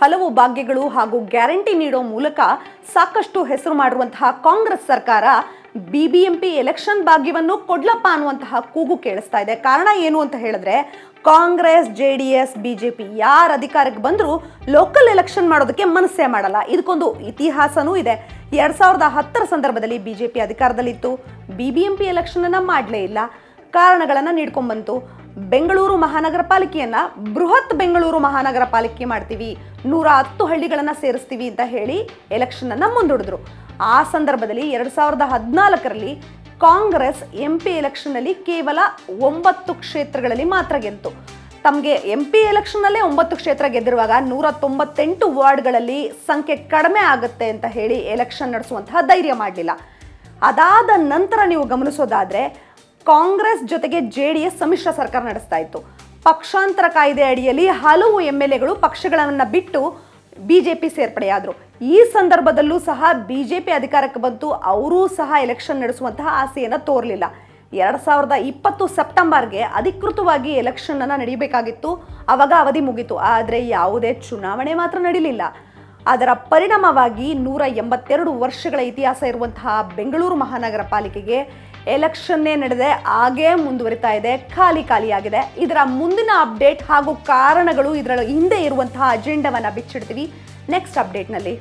ಹಲವು ಭಾಗ್ಯಗಳು ಹಾಗೂ ಗ್ಯಾರಂಟಿ ನೀಡೋ ಮೂಲಕ ಸಾಕಷ್ಟು ಹೆಸರು ಮಾಡಿರುವಂತಹ ಕಾಂಗ್ರೆಸ್ ಸರ್ಕಾರ ಬಿಬಿಎಂಪಿ ಎಲೆಕ್ಷನ್ ಭಾಗ್ಯವನ್ನು ಕೊಡ್ಲಪ್ಪ ಅನ್ನುವಂತಹ ಕೂಗು ಕೇಳಿಸ್ತಾ ಇದೆ. ಕಾರಣ ಏನು ಅಂತ ಹೇಳಿದ್ರೆ, Congress, J D S BJP ಯಾರು ಅಧಿಕಾರಕ್ಕೆ ಬಂದರೂ ಲೋಕಲ್ ಎಲೆಕ್ಷನ್ ಮಾಡೋದಕ್ಕೆ ಮನಸ್ಸೇ ಮಾಡಲ್ಲ. ಇದಕ್ಕೊಂದು ಇತಿಹಾಸನೂ ಇದೆ. ಎರಡ್ ಸಾವಿರದ ಹತ್ತರ ಸಂದರ್ಭದಲ್ಲಿ ಬಿಜೆಪಿ ಅಧಿಕಾರದಲ್ಲಿತ್ತು. ಬಿಬಿಎಂಪಿ ಎಲೆಕ್ಷನ್ ಅನ್ನ ಮಾಡಲೇ ಇಲ್ಲ. ಕಾರಣಗಳನ್ನು ನೀಡ್ಕೊಂಡ್ಬಂತು ಬೆಂಗಳೂರು ಮಹಾನಗರ ಪಾಲಿಕೆಯನ್ನ ಬೃಹತ್ ಬೆಂಗಳೂರು ಮಹಾನಗರ ಪಾಲಿಕೆ ಮಾಡ್ತೀವಿ. ನೂರ ಹತ್ತು ಹಳ್ಳಿಗಳನ್ನ ಸೇರಿಸ್ತೀವಿ ಅಂತ ಹೇಳಿ ಎಲೆಕ್ಷನ್ ಅನ್ನ ಮುಂದೂಡಿದ್ರು. ಆ ಸಂದರ್ಭದಲ್ಲಿ ಎರಡ್ ಸಾವಿರದ ಹದಿನಾಲ್ಕರಲ್ಲಿ ಕಾಂಗ್ರೆಸ್ ಎಂ ಪಿ ಎಲೆಕ್ಷನ್ನಲ್ಲಿ ಕೇವಲ ಒಂಬತ್ತು ಕ್ಷೇತ್ರಗಳಲ್ಲಿ ಮಾತ್ರ ಗೆದ್ದು, ತಮಗೆ ಎಂ ಪಿ ಎಲೆಕ್ಷನ್ನಲ್ಲೇ ಒಂಬತ್ತು ಕ್ಷೇತ್ರ ಗೆದ್ದಿರುವಾಗ ನೂರ ತೊಂಬತ್ತೆಂಟು ವಾರ್ಡ್ಗಳಲ್ಲಿ ಸಂಖ್ಯೆ ಕಡಿಮೆ ಆಗುತ್ತೆ ಅಂತ ಹೇಳಿ ಎಲೆಕ್ಷನ್ ನಡೆಸುವಂತಹ ಧೈರ್ಯ ಮಾಡಲಿಲ್ಲ. ಅದಾದ ನಂತರ ನೀವು ಗಮನಿಸೋದಾದ್ರೆ ಕಾಂಗ್ರೆಸ್ ಜೊತೆಗೆ ಜೆ ಡಿ ಎಸ್ ಸಮ್ಮಿಶ್ರ ಸರ್ಕಾರ ನಡೆಸ್ತಾ ಇತ್ತು. ಪಕ್ಷಾಂತರ ಕಾಯ್ದೆ ಅಡಿಯಲ್ಲಿ ಹಲವು ಎಂ ಎಲ್ ಎಗಳು ಪಕ್ಷಗಳನ್ನು ಬಿಟ್ಟು ಬಿಜೆಪಿ ಸೇರ್ಪಡೆಯಾದರು. ಈ ಸಂದರ್ಭದಲ್ಲೂ ಸಹ ಬಿಜೆಪಿ ಅಧಿಕಾರಕ್ಕೆ ಬಂತು. ಅವರೂ ಸಹ ಎಲೆಕ್ಷನ್ ನಡೆಸುವಂತಹ ಆಸೆಯನ್ನು ತೋರಲಿಲ್ಲ. ಎರಡು ಸಾವಿರದ ಇಪ್ಪತ್ತು ಸೆಪ್ಟೆಂಬರ್ಗೆ ಅಧಿಕೃತವಾಗಿ ಎಲೆಕ್ಷನ್ ಅನ್ನ ನಡೀಬೇಕಾಗಿತ್ತು. ಅವಾಗ ಅವಧಿ ಮುಗಿತು. ಆದರೆ ಯಾವುದೇ ಚುನಾವಣೆ ಮಾತ್ರ ನಡೀಲಿಲ್ಲ. ಅದರ ಪರಿಣಾಮವಾಗಿ ನೂರ ಎಂಬತ್ತೆರಡು ವರ್ಷಗಳ ಇತಿಹಾಸ ಇರುವಂತಹ ಬೆಂಗಳೂರು ಮಹಾನಗರ ಪಾಲಿಕೆಗೆ ಎಲೆಕ್ಷನ್ನೇ ನಡೆದೆ ಹಾಗೇ ಮುಂದುವರಿತಾ ಇದೆ, ಖಾಲಿ ಖಾಲಿಯಾಗಿದೆ. ಇದರ ಮುಂದಿನ ಅಪ್ಡೇಟ್ ಹಾಗೂ ಕಾರಣಗಳು ಇದರ ಹಿಂದೆ ಇರುವಂತಹ ಅಜೆಂಡಾವನ್ನು ಬಿಚ್ಚಿಡ್ತೀವಿ. ನೆಕ್ಸ್ಟ್ ಅಪ್ಡೇಟ್ನಲ್ಲಿ